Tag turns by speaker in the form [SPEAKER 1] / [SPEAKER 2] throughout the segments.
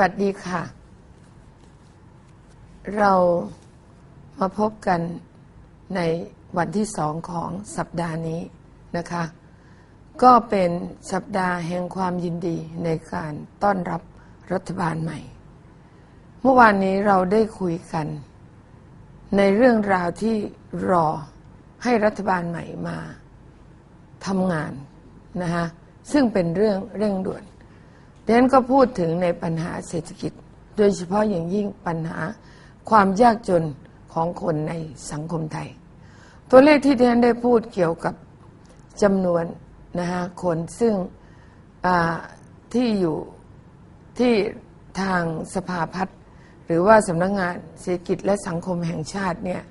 [SPEAKER 1] วัสดีค่ะ เรามา
[SPEAKER 2] พบกันในวันที่สองของสัปดาห์นี้นะคะ ก็เป็นสัปดาห์แห่งความยินดีในการต้อนรับรัฐบาลใหม่ เมื่อวานนี้เราได้คุยกัน ในเรื่องราวที่รอให้รัฐบาลใหม่มาทำงานนะคะซึ่งเป็นเรื่องเร่งด่วน ดังนั้นก็พูดถึงในปัญหาเศรษฐกิจ โดยเฉพาะอย่างยิ่งปัญหาความยากจนของคนในสังคมไทย ตัวเลขที่ดิฉันได้พูดเกี่ยวกับจำนวนนะคะคนซึ่งที่อยู่ที่ทางสภาพัฒน์หรือว่าสำนักงานเศรษฐกิจและสังคมแห่งชาติเนี่ย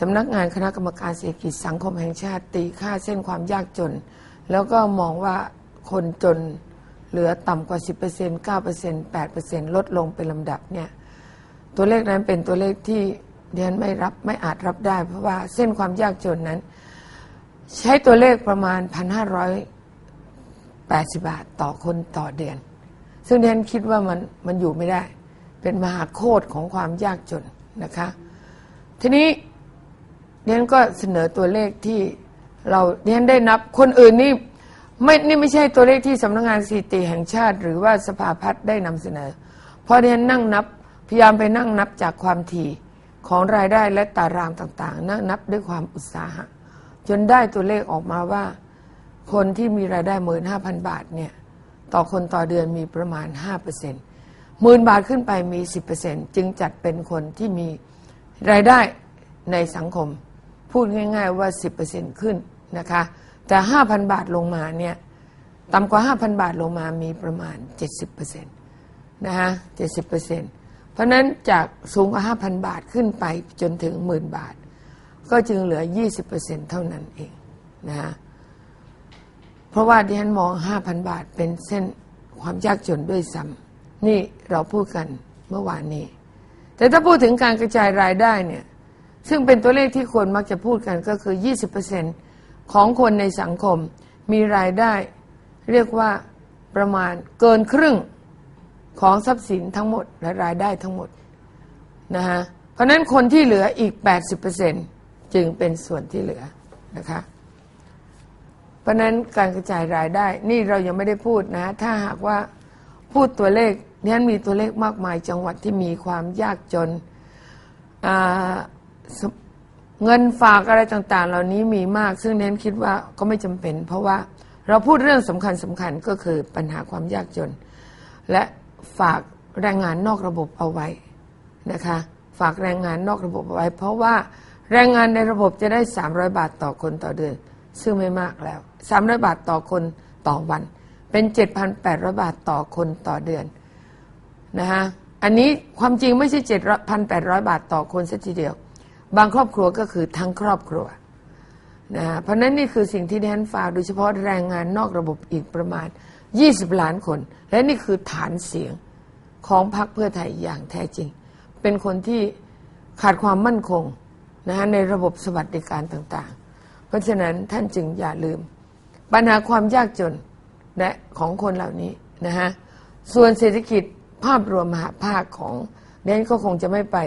[SPEAKER 2] สำนักงานคณะกรรมการเศรษฐกิจสังคมแห่งชาติ ตีค่าเส้นความยากจน แล้วก็มองว่าคนจน เหลือต่ำกว่า 10% 9% 8%ลดลงเป็นลำดับเนี่ยตัวเลขนั้นเป็นตัวเลขที่เดียนไม่รับไม่อาจรับได้ เพราะว่าเส้นความยากจนนั้น ใช้ตัวเลขประมาณ 1,580 บาทต่อคนต่อเดือน ซึ่งเดียนคิดว่ามันมันอยู่ไม่ได้ เป็นมหาโคตรของความยากจนนะคะ ทีนี้เดียนก็เสนอตัวเลขที่เราเดียนได้นับคนอื่นนี่ ไม่นี่ไม่ใช่ตัวเลขที่สำนักงานสถิติแห่งชาติ หรือว่าสภาพัฒน์ได้นำเสนอ เพราะเดียนนั่งนับพยายามไปนั่งนับจากความถี่ของรายได้และตารางต่างๆนั่งนับด้วยความอุตสาหะ จนได้ตัวเลขออกมาว่า คนที่มีรายได้หมื่นห้าพันบาทเนี่ยต่อคนต่อเดือนมีประมาณห้าเปอร์เซ็นต์หมื่นบาทขึ้นไปมีสิบเปอร์เซ็นต์จึงจัดเป็นคนที่มีรายได้ในสังคม พูดง่าย ๆว่าสิบเปอร์เซ็นต์ขึ้นนะคะ แต่ห้าพันบาทลงมาเนี่ยต่ำกว่า 5,000 บาทลงมามีประมาณ 70%นะฮะ70%เพราะนั้นจากสูงกว่า 5,000 บาทขึ้นไปจนถึงหมื่นบาท ก็จึงเหลือ 20%เท่านั้นเองนะฮะเพราะว่าที่ฉันมอง 5,000 บาทเป็นเส้นความยากจนด้วยซ้ำนี่เราพูดกันเมื่อวานนี้ แต่ถ้าพูดถึงการกระจายรายได้เนี่ยซึ่งเป็นตัวเลขที่คนมักจะพูดกันก็คือ 20% ของคนในสังคมมีรายได้ เรียกว่าประมาณเกินครึ่งของทรัพย์สินทั้งหมดและรายได้ทั้งหมดนะฮะเพราะนั้นคนที่เหลืออีก 80%จึงเป็นส่วนที่เหลือนะคะเพราะนั้นการกระจายรายได้ นี่เรายังไม่ได้พูดนะ ถ้าหากว่าพูดตัวเลขนั้นมีตัวเลขมากมายจังหวัดที่มีความยากจน เงินฝากอะไรต่างๆ เหล่านี้มีมาก ซึ่งเน้นคิดว่าก็ไม่จำเป็น เพราะว่าเราพูดเรื่องสำคัญสำคัญก็คือปัญหาความยากจน และฝากแรงงานนอกระบบเอาไว้นะคะ ฝากแรงงานนอกระบบเอาไว้ เพราะว่าแรงงานในระบบจะได้ 300 บาทต่อคนต่อเดือน ซึ่งไม่มากแล้ว 300 บาทต่อคนต่อวัน เป็น 7,800 บาทต่อคนต่อเดือนนะฮะอันนี้ความจริงไม่ใช่ 7,800 บาทต่อคนสัทีเดียว บางครอบครัวก็คือทั้งครอบครัวนะเพราะนั้นนี่คือสิ่งที่ดิฉันฝากโดยเฉพาะแรงงานนอกระบบอีกประมาณ 20 ล้านคน และนี่คือฐานเสียงของพรรคเพื่อไทยอย่างแท้จริง เป็นคนที่ขาดความมั่นคงนะฮะในระบบสวัสดิการต่างๆ เพราะฉะนั้นท่านจึงอย่าลืม ปัญหาความยากจนและของคนเหล่านี้นะฮะส่วนเศรษฐกิจภาพรวมมหาภาคของเดนก็คงจะไม่ไป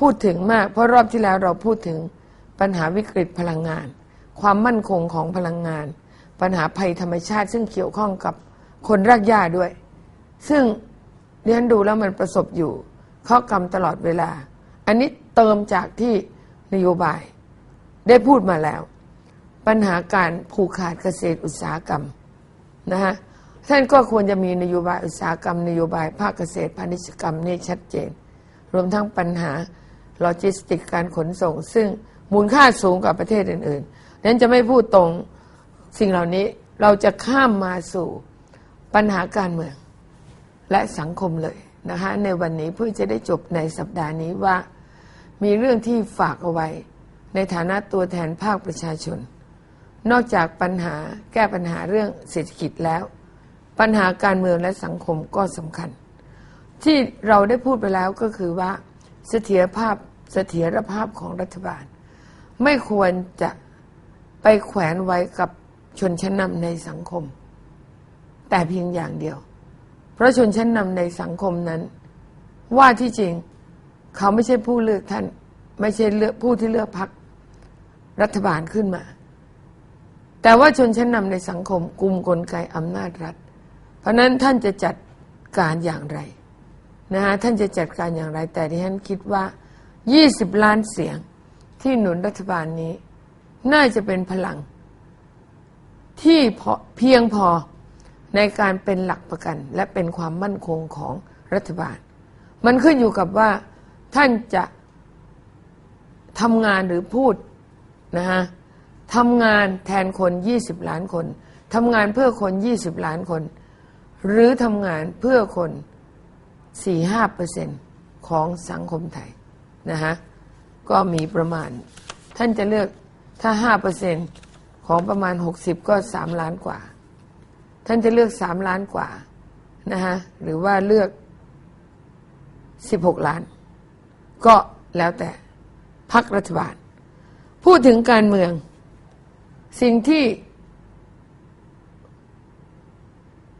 [SPEAKER 2] พูดถึงมาก เพราะรอบที่แล้วเราพูดถึงปัญหาวิกฤตพลังงาน ความมั่นคงของพลังงาน ปัญหาภัยธรรมชาติ ซึ่งเกี่ยวข้องกับคนรากหญ้าด้วย ซึ่งเรียนดูแล้วมันประสบอยู่ข้อกรรมตลอดเวลา อันนี้เติมจากที่นโยบาย ได้พูดมาแล้ว ปัญหาการผูกขาดเกษตรอุตสาหกรรมนะฮะท่านก็ควรจะมีนโยบายอุตสาหกรรม นโยบายภาคเกษตรพาณิชยกรรมนี่ชัดเจน รวมทั้งปัญหา โลจิสติกการขนส่ง ซึ่งมูลค่าสูงกว่าประเทศอื่นๆนั้นจะไม่พูดตรงสิ่งเหล่านี้เราจะข้ามมาสู่ปัญหาการเมืองและสังคมเลยนะคะในวันนี้เพื่อจะได้จบในสัปดาห์นี้ว่า มีเรื่องที่ฝากเอาไว้ ในฐานะตัวแทนภาคประชาชน นอกจากปัญหาแก้ปัญหาเรื่องเศรษฐกิจแล้ว ปัญหาการเมืองและสังคมก็สำคัญ ที่เราได้พูดไปแล้วก็คือว่าเสถียรภาพ เสถียรภาพของรัฐบาล ไม่ควรจะไปแขวนไว้กับชนชั้นนำในสังคม แต่เพียงอย่างเดียว เพราะชนชั้นนำในสังคมนั้น ว่าที่จริงเขาไม่ใช่ผู้เลือกท่าน ไม่ใช่เลือกผู้ที่เลือกพักรัฐบาลขึ้นมา แต่ว่าชนชั้นนำในสังคมกลุ่มกลไกอำนาจรัฐ เพราะนั้นท่านจะจัดการอย่างไรนะฮะท่านจะจัดการอย่างไร แต่ที่ฉันคิดว่า 20ล้านเสียงที่หนุนรัฐบาลนี้ น่าจะเป็นพลัง ที่เพียงพอในการเป็นหลักประกัน และเป็นความมั่นคงของรัฐบาล มันขึ้นอยู่กับว่าท่านจะทำงานหรือพูดนะฮะทำงานแทนคน 20 ล้านคนทำงานเพื่อคน 20 ล้านคน หรือทำงานเพื่อคน 4-5เปอร์เซ็นของสังคมไทย นะฮะก็มีประมาณ ท่านจะเลือกถ้า5เปอร์เซ็นของประมาณ60ก็3ล้านกว่า ท่านจะเลือก3ล้านกว่านะฮะหรือว่าเลือก16ล้าน ก็แล้วแต่พักรัฐบาล พูดถึงการเมือง สิ่งที่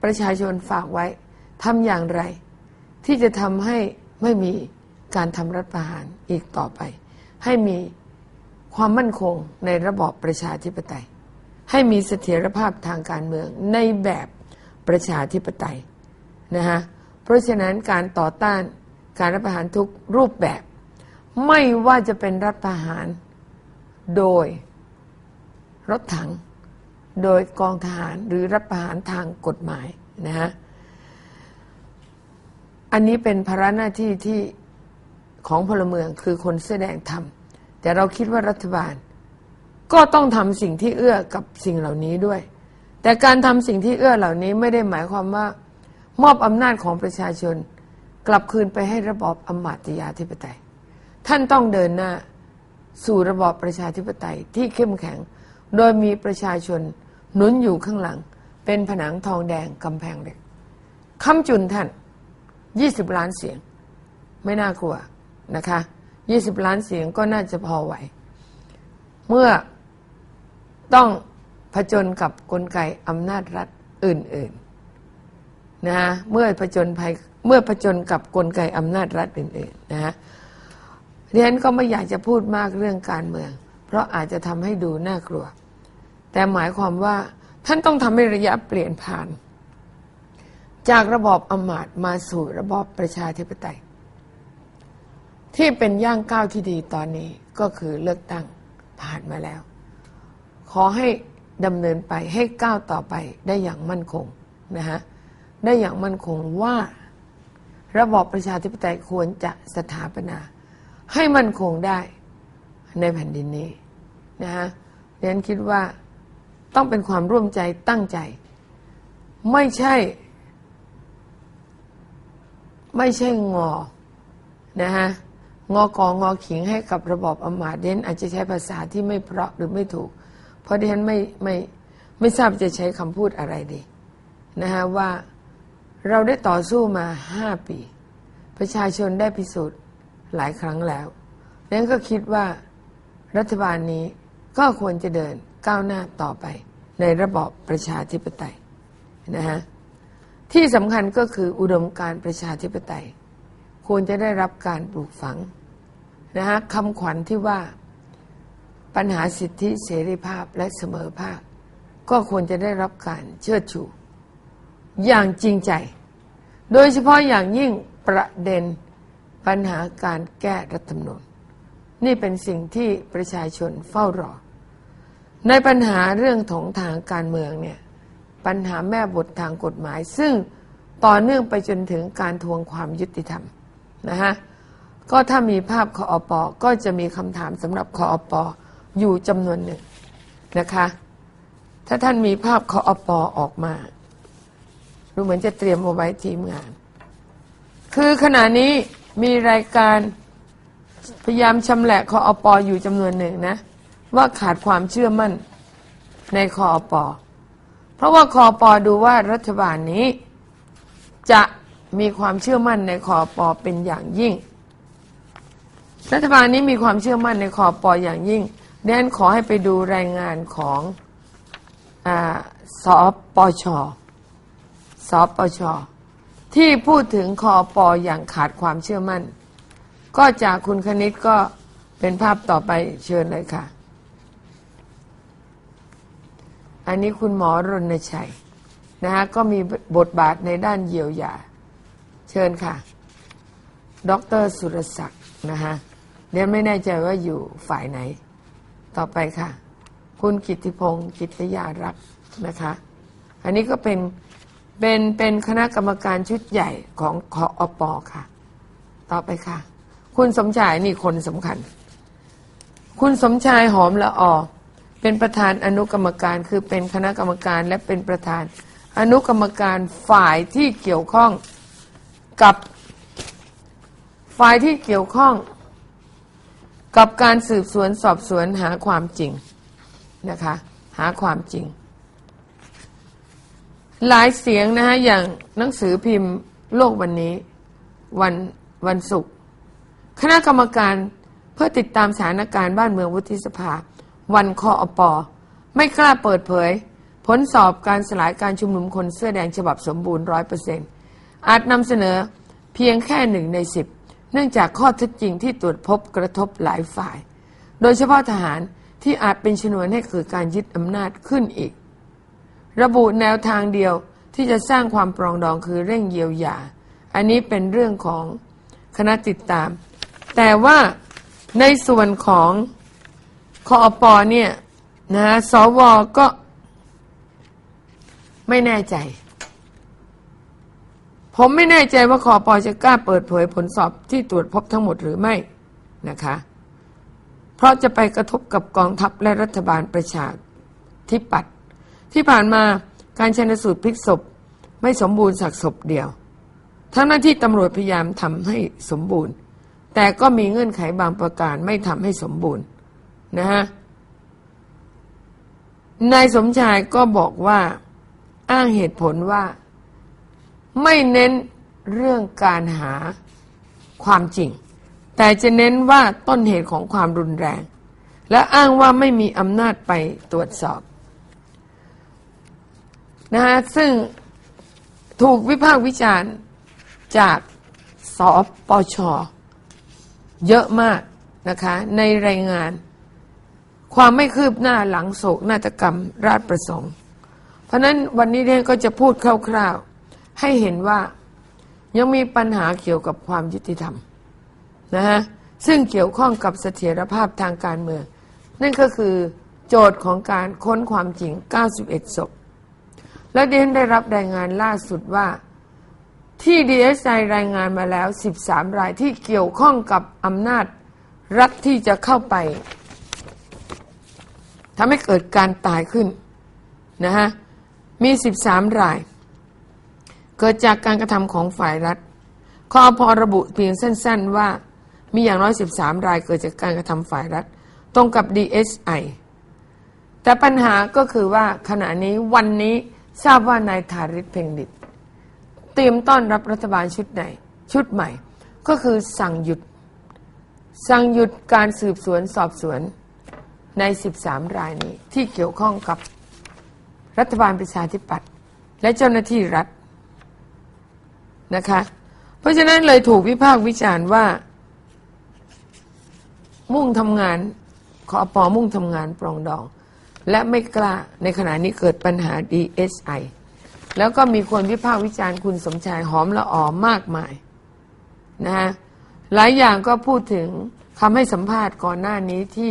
[SPEAKER 2] ประชาชนฝากไว้ทำอย่างไร ที่จะทำให้ไม่มี การทำรัฐประหารอีกต่อไป ให้มีความมั่นคงในระบอบประชาธิปไตย ให้มีเสถียรภาพทางการเมืองในแบบประชาธิปไตยนะฮะเพราะฉะนั้นการต่อต้านการรัฐประหารทุกรูปแบบ ไม่ว่าจะเป็นรัฐประหาร โดยรถถัง โดยกองทหารหรือรัฐประหารทางกฎหมายนะฮะอันนี้เป็นภาระหน้าที่ที่ ของพลเมืองคือคนแสอแดงทำแต่เราคิดว่ารัฐบาล ก็ต้องทำสิ่งที่เอื้อกับสิ่งเหล่านี้ด้วย แต่การทำสิ่งที่เอื้อเหล่านี้ไม่ได้หมายความว่า มอบอำนาจของประชาชน กลับคืนไปให้ระบอบอำมาตยาธิปไตย ท่านต้องเดินหน้าสู่ระบอบประชาธิปไตยที่เข้มแข็ง โดยมีประชาชนหนุนอยู่ข้างหลัง เป็นผนังทองแดงกำแพงเหล็กคำจุนท่าน 20 ล้านเสียง ไม่น่ากลัว นะคะ 20 ล้านเสียงก็น่าจะพอไหว เมื่อต้องผจญกับกลไกอำนาจรัฐอื่นๆนะะเมื่อผจญภัยเมื่อผจญกับกลไกอำนาจรัฐอื่นๆนะฮะเรียนก็ไม่อยากจะพูดมากเรื่องการเมือง เพราะอาจจะทำให้ดูน่ากลัว แต่หมายความว่าท่านต้องทำให้ระยะเปลี่ยนผ่าน จากระบอบอำมาตย์มาสู่ระบอบประชาธิปไตย ที่เป็นย่างก้าวที่ดีตอนนี้ก็คือเลือกตั้งผ่านมาแล้ว ขอให้ดำเนินไปให้ก้าวต่อไปได้อย่างมั่นคงนะฮะได้อย่างมั่นคงว่า ระบอบประชาธิปไตยควรจะสถาปนา ให้มั่นคงได้ในแผ่นดินนี้นะฮะเรียนคิดว่าต้องเป็นความร่วมใจตั้งใจ ไม่ใช่ ไม่ใช่งอนะฮะ งอกองอขิงให้กับระบอบอมาตย์เดนอาจจะใช้ภาษาที่ไม่เพราะหรือไม่ถูก เพราะดิฉันไม่ไม่ไม่ทราบจะใช้คำพูดอะไรดีนะฮะว่าเราได้ต่อสู้มาห้าปี ประชาชนได้พิสูจน์หลายครั้งแล้วดังนั้นก็คิดว่ารัฐบาลนี้ก็ควรจะเดินก้าวหน้าต่อไป ในระบอบประชาธิปไตยนะฮะที่สำคัญก็คืออุดมการประชาธิปไตย ควรจะได้รับการปลูกฝัง นะฮะคำขวัญที่ว่าปัญหาสิทธิเสรีภาพและเสมอภาค ก็ควรจะได้รับการเชิดชู อย่างจริงใจ โดยเฉพาะอย่างยิ่งประเด็นปัญหาการแก้รัฐธรรมนูญนี่เป็นสิ่งที่ประชาชนเฝ้ารอ ในปัญหาเรื่องของทางการเมืองเนี่ยปัญหาแม่บททางกฎหมาย ซึ่งต่อเนื่องไปจนถึงการทวงความยุติธรรมนะฮะ ก็ถ้ามีภาพคออปอก็จะมีคำถามสำหรับคออปออยู่จำนวนหนึ่งนะคะ ถ้าท่านมีภาพคออปอออกมาดูเหมือนจะเตรียมเอาไว้ทีมงาน คือขณะนี้มีรายการพยายามชำแหละคออปออยู่จำนวนหนึ่งนะ ว่าขาดความเชื่อมั่นในคออปอเพราะว่าคอปอดูว่ารัฐบาลนี้ จะมีความเชื่อมั่นในคอปอเป็นอย่างยิ่ง รัฐบาลนี้มีความเชื่อมั่นในคอปออย่างยิ่งดนขอให้ไปดูรายงานของอาสปชสอปชที่พูดถึงคอปออย่างขาดความเชื่อมั่น ก็จากคุณคณิตก็เป็นภาพต่อไปเชิญเลยค่ะ อันนี้คุณหมอรณชัยนะฮะก็มีบทบาทในด้านเยียวยา เชิญค่ะ ดรสุรศักดิ์นะฮะ เรียนไม่แน่ใจว่าอยู่ฝ่ายไหน ต่อไปค่ะ คุณกิติพงศ์กิตยารักษ์นะคะ อันนี้ก็เป็นเป็นเป็นคณะกรรมการชุดใหญ่ของคออปอค่ะ ต่อไปค่ะ คุณสมชายนี่คนสำคัญ คุณสมชายหอมละออเป็นประธานอนุกรรมการคือเป็นคณะกรรมการและเป็นประธาน อนุกรรมการฝ่ายที่เกี่ยวข้องกับฝ่ายที่เกี่ยวข้อง กับการสืบสวนสอบสวนหาความจริงนะคะ หาความจริง หลายเสียงนะฮะอย่างหนังสือพิมพ์โลกวันนี้ วันวันศุกร์คณะกรรมการเพื่อติดตามสถานการณ์บ้านเมืองวุฒิสภา วันคออปอไม่กล้าเปิดเผย ผลสอบการสลายการชุมนุมคนเสื้อแดงฉบับสมบูรณ์ร้อยเปอร์เซ็นต์อาจนำเสนอเพียงแค่หนึ่งในสิบ เนื่องจากข้อเท็จจริงที่ตรวจพบกระทบหลายฝ่าย โดยเฉพาะทหารที่อาจเป็นชนวนให้เกิดการยึดอำนาจขึ้นอีก ระบุแนวทางเดียวที่จะสร้างความปรองดองคือเร่งเยียวยา อันนี้เป็นเรื่องของคณะติดตาม แต่ว่าในส่วนของคอปอเนี่ยนะสวก็ไม่แน่ใจ ผมไม่แน่ใจว่าคอปอจะกล้าเปิดเผยผลสอบที่ตรวจพบทั้งหมดหรือไม่นะคะ เพราะจะไปกระทบกับกองทัพและรัฐบาลประชาธิปัตย์ที่ผ่านมาการชันสูตรพลิกศพไม่สมบูรณ์สักศพเดียว ทั้งหน้าที่ตำรวจพยายามทำให้สมบูรณ์ แต่ก็มีเงื่อนไขบางประการไม่ทำให้สมบูรณ์นะฮะนายสมชายก็บอกว่าอ้างเหตุผลว่า ไม่เน้นเรื่องการหาความจริง แต่จะเน้นว่าต้นเหตุของความรุนแรง และอ้างว่าไม่มีอำนาจไปตรวจสอบนะฮะซึ่งถูกวิพากษ์วิจารณ์จากสปชเยอะมากนะคะ ในรายงาน ความไม่คืบหน้าหลังโศกนาฏกรรมราชประสงค์ เพราะนั้นวันนี้เรนก็จะพูดคร่าวๆ ให้เห็นว่ายังมีปัญหาเกี่ยวกับความยุติธรรมนะฮะซึ่งเกี่ยวข้องกับเสถียรภาพทางการเมือง นั่นก็คือโจทย์ของการค้นความจริง 91 ศพ และเดนได้รับรายงานล่าสุดว่าที่ DSI รายงานมาแล้ว 13 รายที่เกี่ยวข้องกับอำนาจรัฐที่จะเข้าไปทำให้เกิดการตายขึ้นนะฮะมี 13 ราย เกิดจากการกระทำของฝ่ายรัฐข้อพอระบุเพียงสั้น ๆ ว่ามีอย่างน้อย 13 รายเกิดจากการกระทำฝ่ายรัฐ ตรงกับ DSI แต่ปัญหาก็คือว่าขณะนี้วันนี้ทราบว่านายธาริศเพ่งดิตเตรียมต้อนรับรัฐบาลชุดไหน ชุดใหม่ ก็คือสั่งหยุด สั่งหยุดการสืบสวนสอบสวนใน 13 รายนี้ที่เกี่ยวข้องกับรัฐบาลประชาธิปัตย์และเจ้าหน้าที่รัฐ นะคะ เพราะฉะนั้นเลยถูกวิพากษ์วิจารณ์ว่า มุ่งทำงานขอปอมุ่งทำงานปรองดอง และไม่กล้าในขณะนี้เกิดปัญหา DSI แล้วก็มีคนวิพากษ์วิจารณ์คุณสมชายหอมละออมากมายนะฮะหลายอย่างก็พูดถึงคำให้สัมภาษณ์ก่อนหน้านี้ที่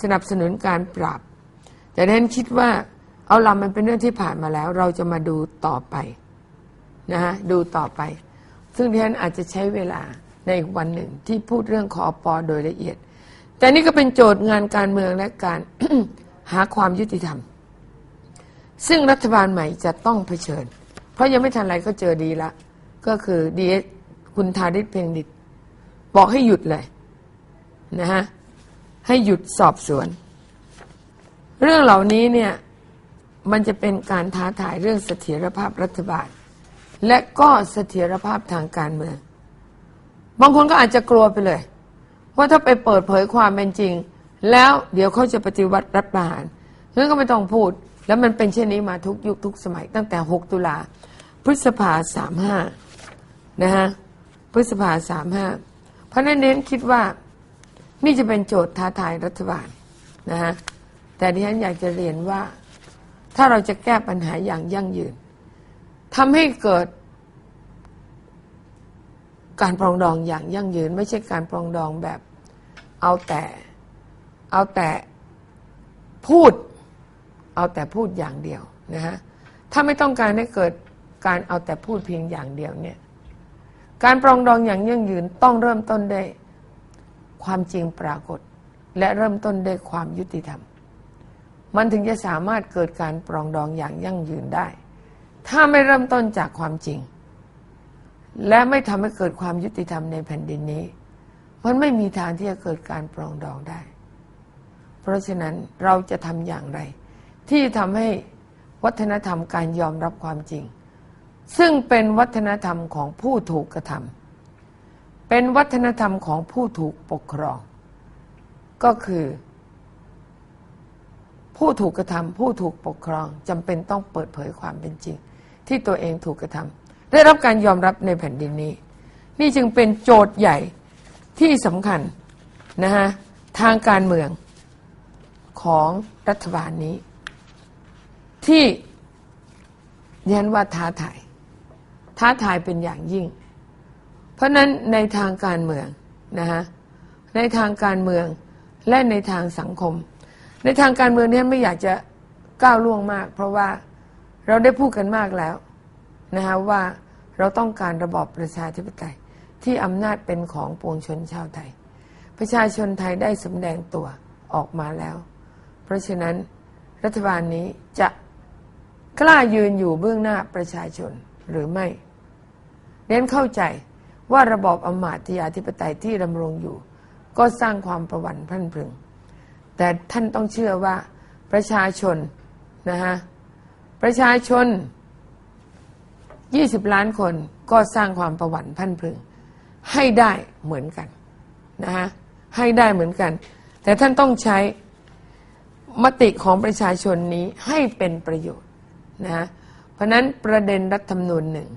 [SPEAKER 2] สนับสนุนการปราบแต่ท่านคิดว่าเอาลำมันเป็นเรื่องที่ผ่านมาแล้ว เราจะมาดูต่อไป นะฮะดูต่อไป ซึ่งที่ฉันอาจจะใช้เวลาในวันหนึ่งที่พูดเรื่องขอปอโดยละเอียด แต่นี่ก็เป็นโจทย์งานการเมืองและการหาความยุติธรรม ซึ่งรัฐบาลใหม่จะต้องเผชิญ เพราะยังไม่ทันไรก็เจอดีละ ก็คือดีคุณธาริศเพ็งดิตบอกให้หยุดเลยนะฮะให้หยุดสอบสวน เรื่องเหล่านี้เนี่ยมันจะเป็นการท้าทายเรื่องเสถียรภาพรัฐบาล และก็เสถียรภาพทางการเมือง บางคนก็อาจจะกลัวไปเลย ว่าถ้าไปเปิดเผยความเป็นจริง แล้วเดี๋ยวเขาจะปฏิวัติรัฐประหารงั้นก็ไม่ต้องพูด แล้วมันเป็นเช่นนี้มาทุกยุคทุกสมัย ตั้งแต่ 6 ตุลาพฤษภาสามห้านะฮะพฤษภาสามห้าเพราะนั้นเน้นคิดว่านี่จะเป็นโจทย์ท้าทายรัฐบาลนะฮะแต่ที่ฉันอยากจะเรียนว่า ถ้าเราจะแก้ปัญหาอย่างยั่งยืน ทำให้เกิด การปรองดองอย่างยั่งยืน ไม่ใช่การปรองดองแบบ เอาแต่ เอาแต่พูด เอาแต่พูดอย่างเดียวนะฮะถ้าไม่ต้องการให้เกิดการเอาแต่พูดเพียงอย่างเดียวเนี่ยการปรองดองอย่างยั่งยืนต้องเริ่มต้นด้วยความจริงปรากฏ และเริ่มต้นด้วยความยุติธรรม มันถึงจะสามารถเกิดการปรองดองอย่างยั่งยืนได้ ถ้าไม่เริ่มต้นจากความจริง และไม่ทำให้เกิดความยุติธรรมในแผ่นดินนี้ มันไม่มีทางที่จะเกิดการปรองดองได้ เพราะฉะนั้นเราจะทำอย่างไร ที่ทำให้วัฒนธรรมการยอมรับความจริง ซึ่งเป็นวัฒนธรรมของผู้ถูกกระทำเป็นวัฒนธรรมของผู้ถูกปกครอง ก็คือผู้ถูกกระทำผู้ถูกปกครองจำเป็นต้องเปิดเผยความเป็นจริง ที่ตัวเองถูกกระทำได้รับการยอมรับในแผ่นดินนี้ นี่จึงเป็นโจทย์ใหญ่ที่สำคัญนะฮะทางการเมืองของรัฐบาลนี้ ที่เรียนว่าท้าทายท้าทายเป็นอย่างยิ่ง เพราะนั้นในทางการเมืองนะฮะในทางการเมืองและในทางสังคม ในทางการเมืองเนี่ยไม่อยากจะก้าวล่วงมาก เพราะว่า เราได้พูดกันมากแล้วนะฮะว่าเราต้องการระบอบประชาธิปไตยที่อำนาจเป็นของปวงชนชาวไทย ประชาชนไทยได้สำแดงตัวออกมาแล้ว เพราะฉะนั้นรัฐบาลนี้จะกล้ายืนอยู่เบื้องหน้าประชาชนหรือไม่เน้นเข้าใจว่าระบอบอำมาตยาธิปไตยที่ดำรงอยู่ ก็สร้างความประวันพรั่นพึง แต่ท่านต้องเชื่อว่าประชาชนนะฮะ ประชาชน 20 ล้านคนก็สร้างความประวันพันพึง ให้ได้เหมือนกันนะฮะให้ได้เหมือนกัน แต่ท่านต้องใช้มติของประชาชนนี้ให้เป็นประโยชน์นะะเพราะนั้นประเด็นรัฐธรรมนูญหนึ่ง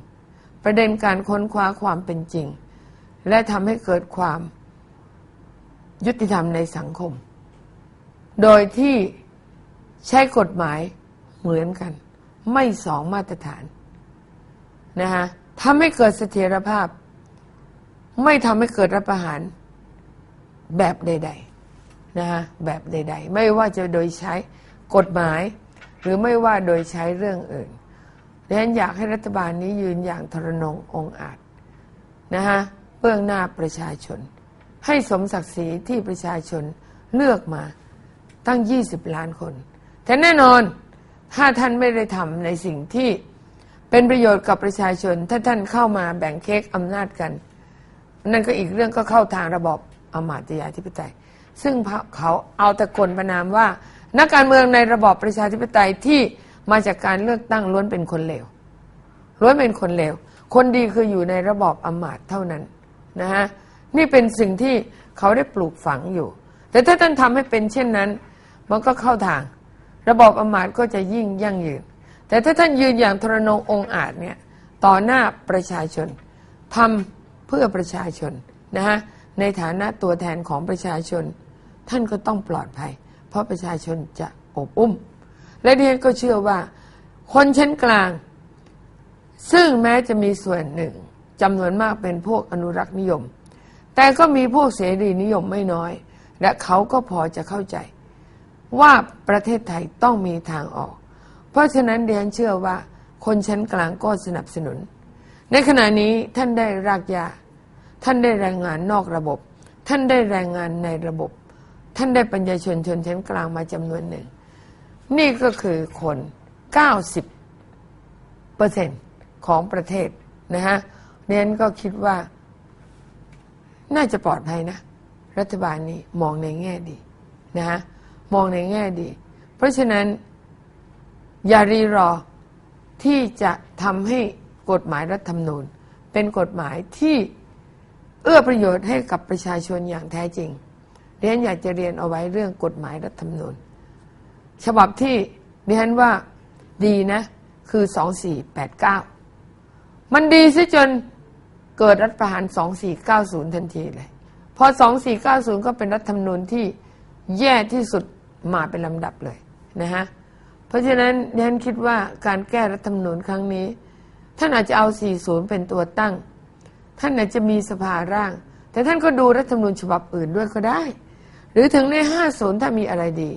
[SPEAKER 2] ประเด็นการค้นคว้าความเป็นจริง และทำให้เกิดความยุติธรรมในสังคม โดยที่ใช้กฎหมายเหมือนกัน ไม่สองมาตรฐานนะฮะทำให้เกิดเสถียรภาพ ไม่ทำให้เกิดรัฐประหารแบบใด ๆนะฮะแบบใด ๆ ไม่ว่าจะโดยใช้กฎหมาย หรือไม่ว่าโดยใช้เรื่องอื่นดังนั้นอยากให้รัฐบาลนี้ยืนอย่างทรนงองอาจนะฮะเบื้องหน้าประชาชน ให้สมศักดิ์ศรีที่ประชาชนเลือกมาตั้ง 20 ล้านคน แต่แน่นอน ถ้าท่านไม่ได้ทำในสิ่งที่เป็นประโยชน์กับประชาชน ถ้าท่านเข้ามาแบ่งเค้กอำนาจกัน นั่นก็อีกเรื่องก็เข้าทางระบอบอมาตยาธิปไตย ซึ่งเขาเอาต่กลประนามว่า นักการเมืองในระบอบประชาธิปไตยที่มาจากการเลือกตั้งล้วนเป็นคนเลวล้วนเป็นคนเลวคนดีคืออยู่ในระบอบอมาตเท่านั้นนะฮะนี่เป็นสิ่งที่เขาได้ปลูกฝังอยู่ แต่ถ้าท่านทำให้เป็นเช่นนั้น มันก็เข้าทาง ระบอบอำมาตย์ก็จะยิ่งยั่งยืน แต่ถ้าท่านยืนอย่างทรนงองอาจเนี่ยต่อหน้าประชาชนทำเพื่อประชาชนนะฮะในฐานะตัวแทนของประชาชน ท่านก็ต้องปลอดภัย เพราะประชาชนจะอบอุ้ม และดิฉันก็เชื่อว่า คนชั้นกลาง ซึ่งแม้จะมีส่วนหนึ่งจำนวนมากเป็นพวกอนุรักษ์นิยม แต่ก็มีพวกเสรีนิยมไม่น้อย และเขาก็พอจะเข้าใจ ว่าประเทศไทยต้องมีทางออก เพราะฉะนั้นเดียนเชื่อว่า คนชั้นกลางก็สนับสนุน ในขณะนี้ท่านได้รากยาท่านได้แรงงานนอกระบบ ท่านได้แรงงานในระบบ ท่านได้ปัญญาชนชนชั้นกลางมาจำนวนหนึ่ง นี่ก็คือคน 90เปอร์เซ็นของประเทศนะฮะเน้นก็คิดว่า น่าจะปลอดภัยนะ รัฐบาลนี้มองในแง่ดีนะฮะ มองในแง่ดี เพราะฉะนั้น อย่ารีรอที่จะทำให้กฎหมายรัฐธรรมนูญ เป็นกฎหมายที่เอื้อประโยชน์ให้กับประชาชนอย่างแท้จริงเรียนอยากจะเรียนเอาไว้เรื่องกฎหมายรัฐธรรมนูญ ฉบับที่ดิฉันว่าดีนะ คือ 2489 มันดีซะจนเกิดรัฐประหาร 2490 ทันทีเลย พอ 2490 ก็เป็นรัฐธรรมนูญที่แย่ที่สุด มาเป็นลำดับเลยนะฮะเพราะฉะนั้นดิฉันคิดว่าการแก้รัฐธรรมนูญครั้งนี้ ท่านอาจจะเอา 40 เป็นตัวตั้ง ท่านอาจจะมีสภาร่าง แต่ท่านก็ดูรัฐธรรมนูญฉบับอื่นด้วยก็ได้ หรือถึงใน 50 ถ้ามีอะไรดี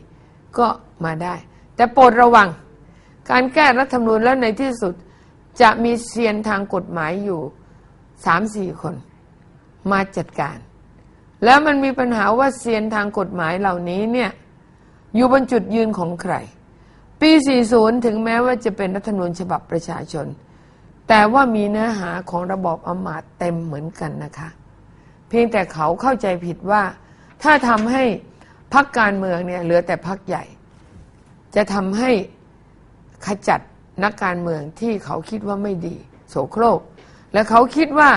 [SPEAKER 2] ก็มาได้ แต่โปรดระวัง การแก้รัฐธรรมนูญแล้วในที่สุดจะมีเซียนทางกฎหมายอยู่สามสี่คน มาจัดการ แล้วมันมีปัญหาว่าเซียนทางกฎหมายเหล่านี้เนี่ย อยู่บนจุดยืนของใคร ปี 40 ถึงแม้ว่าจะเป็นรัฐธรรมนูญฉบับประชาชน แต่ว่ามีเนื้อหาของระบอบอมาตย์เต็มเหมือนกันนะคะ เพียงแต่เขาเข้าใจผิดว่า ถ้าทำให้พักการเมืองเนี่ยเหลือแต่พักใหญ่ จะทำให้ขจัดนักการเมืองที่เขาคิดว่าไม่ดี โสโครก และเขาคิดว่า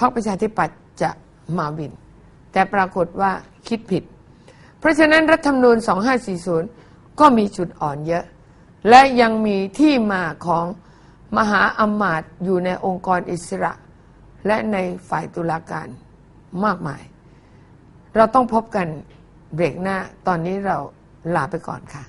[SPEAKER 2] พรรคประชาธิปัตย์จะมาวิน แต่ปรากฏว่าคิดผิด เพราะฉะนั้นรัฐธรรมนูญ 2540 ก็มีจุดอ่อนเยอะ และยังมีที่มาของมหาอมาตย์อยู่ในองค์กรอิสระ และในฝ่ายตุลาการมากมาย เราต้องพบกันเบรกหน้า ตอนนี้เราลาไปก่อนค่ะ